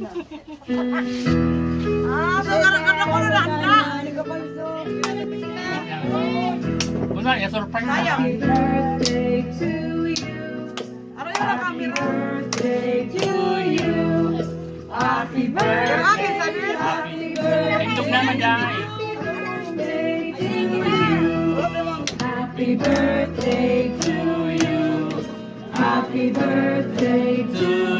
Ah, so gara-gara ko na na. Wala, ya surprise na. Sayang. yung na camera? Birthday to you. Happy birthday. akin sabi. Happy birthday. Itlog naman dyan. to you. Happy birthday to you. Happy birthday To you.